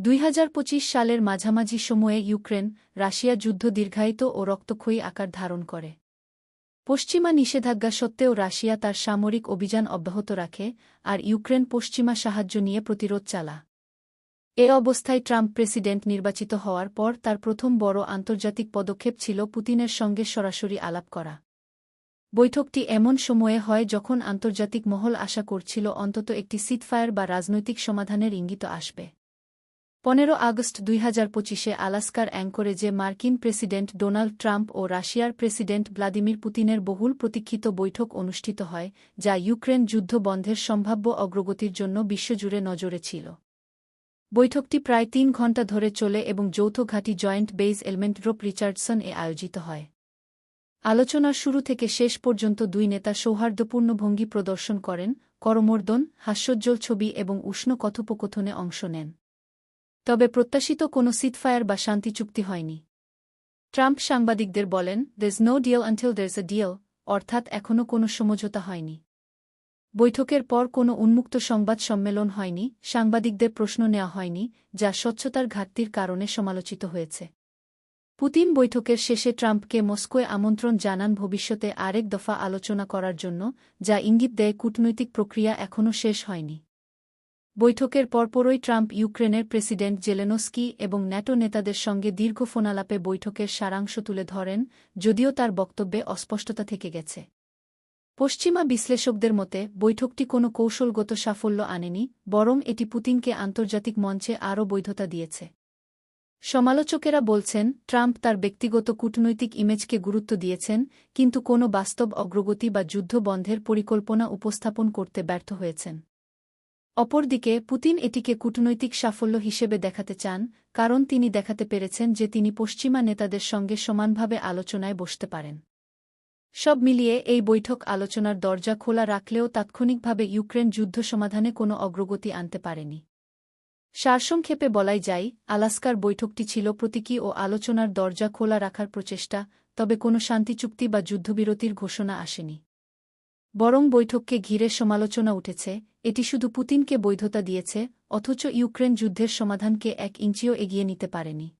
দুই হাজার পঁচিশ সালের মাঝামাঝি সময়ে ইউক্রেন, রাশিয়া যুদ্ধ দীর্ঘায়িত ও রক্তক্ষয়ী আকার ধারণ করে। পশ্চিমা নিষেধাজ্ঞা সত্ত্বেও রাশিয়া তার সামরিক অভিযান অব্যাহত রাখে আর ইউক্রেন পশ্চিমা সাহায্য নিয়ে প্রতিরোধ চালা। এ অবস্থায় ট্রাম্প প্রেসিডেন্ট নির্বাচিত হওয়ার পর তার প্রথম বড় আন্তর্জাতিক পদক্ষেপ ছিল পুতিনের সঙ্গে সরাসরি আলাপ করা। বৈঠকটি এমন সময়ে হয় যখন আন্তর্জাতিক মহল আশা করছিল অন্তত একটি সিটফায়ার বা রাজনৈতিক সমাধানের ইঙ্গিত আসবে। পনেরো আগস্ট দুই হাজার পঁচিশে আলাস্কার অ্যাঙ্করেজে মার্কিন প্রেসিডেন্ট ডোনাল্ড ট্রাম্প ও রাশিয়ার প্রেসিডেন্ট ভ্লাদিমির পুতিনের বহুল প্রতীক্ষিত বৈঠক অনুষ্ঠিত হয়, যা ইউক্রেন যুদ্ধ বন্ধের সম্ভাব্য অগ্রগতির জন্য বিশ্বজুড়ে নজরে ছিল। বৈঠকটি প্রায় তিন ঘণ্টা ধরে চলে এবং যৌথ ঘাঁটি joint base Elmendorf Richardson এ আয়োজিত হয়। আলোচনার শুরু থেকে শেষ পর্যন্ত দুই নেতা সৌহার্দ্যপূর্ণ ভঙ্গি প্রদর্শন করেন, করমর্দন, হাস্যোজ্জ্বল ছবি এবং উষ্ণ কথোপকথনে অংশ নেন। তবে প্রত্যাশিত কোনো সিটফায়ার বা শান্তি চুক্তি হয়নি। ট্রাম্প সাংবাদিকদের বলেন there's no deal until there's a deal অর্থাৎ এখনও কোনো সমঝোতা হয়নি। বৈঠকের পর কোনো উন্মুক্ত সংবাদ সম্মেলন হয়নি, সাংবাদিকদের প্রশ্ন নেওয়া হয়নি, যা স্বচ্ছতার ঘাটতির কারণে সমালোচিত হয়েছে। পুতিন বৈঠকের শেষে ট্রাম্পকে মস্কোয় আমন্ত্রণ জানান ভবিষ্যতে আরেক দফা আলোচনা করার জন্য, যা ইঙ্গিত দেয় কূটনৈতিক প্রক্রিয়া এখনও শেষ হয়নি। বৈঠকের পরপরই ট্রাম্প ইউক্রেনের প্রেসিডেন্ট জেলেনস্কি এবং ন্যাটো নেতাদের সঙ্গে দীর্ঘ ফোনালাপে বৈঠকের সারাংশ তুলে ধরেন, যদিও তার বক্তব্যে অস্পষ্টতা থেকে গেছে। পশ্চিমা বিশ্লেষকদের মতে, বৈঠকটি কোনো কৌশলগত সাফল্য আনেনি, বরং এটি পুতিনকে আন্তর্জাতিক মঞ্চে আরও বৈধতা দিয়েছে। সমালোচকেরা বলছেন, ট্রাম্প তার ব্যক্তিগত কূটনৈতিক ইমেজকে গুরুত্ব দিয়েছেন, কিন্তু কোনো বাস্তব অগ্রগতি বা যুদ্ধ বন্ধের পরিকল্পনা উপস্থাপন করতে ব্যর্থ হয়েছেন। অপরদিকে, পুতিন এটিকে কূটনৈতিক সাফল্য হিসেবে দেখাতে চান, কারণ তিনি দেখাতে পেরেছেন যে তিনি পশ্চিমা নেতাদের সঙ্গে সমানভাবে আলোচনায় বসতে পারেন। সব মিলিয়ে এই বৈঠক আলোচনার দরজা খোলা রাখলেও তাৎক্ষণিকভাবে ইউক্রেন যুদ্ধ সমাধানে কোনো অগ্রগতি আনতে পারেনি। সারসংক্ষেপে বলাই যায়, আলাস্কার বৈঠকটি ছিল প্রতীকী ও আলোচনার দরজা খোলা রাখার প্রচেষ্টা, তবে কোনো শান্তিচুক্তি বা যুদ্ধবিরতির ঘোষণা আসেনি। বরং বৈঠককে ঘিরে সমালোচনা উঠেছে, এটি শুধু পুতিনকে বৈধতা দিয়েছে, অথচ ইউক্রেন যুদ্ধের সমাধানকে এক ইঞ্চিও এগিয়ে নিতে পারেনি।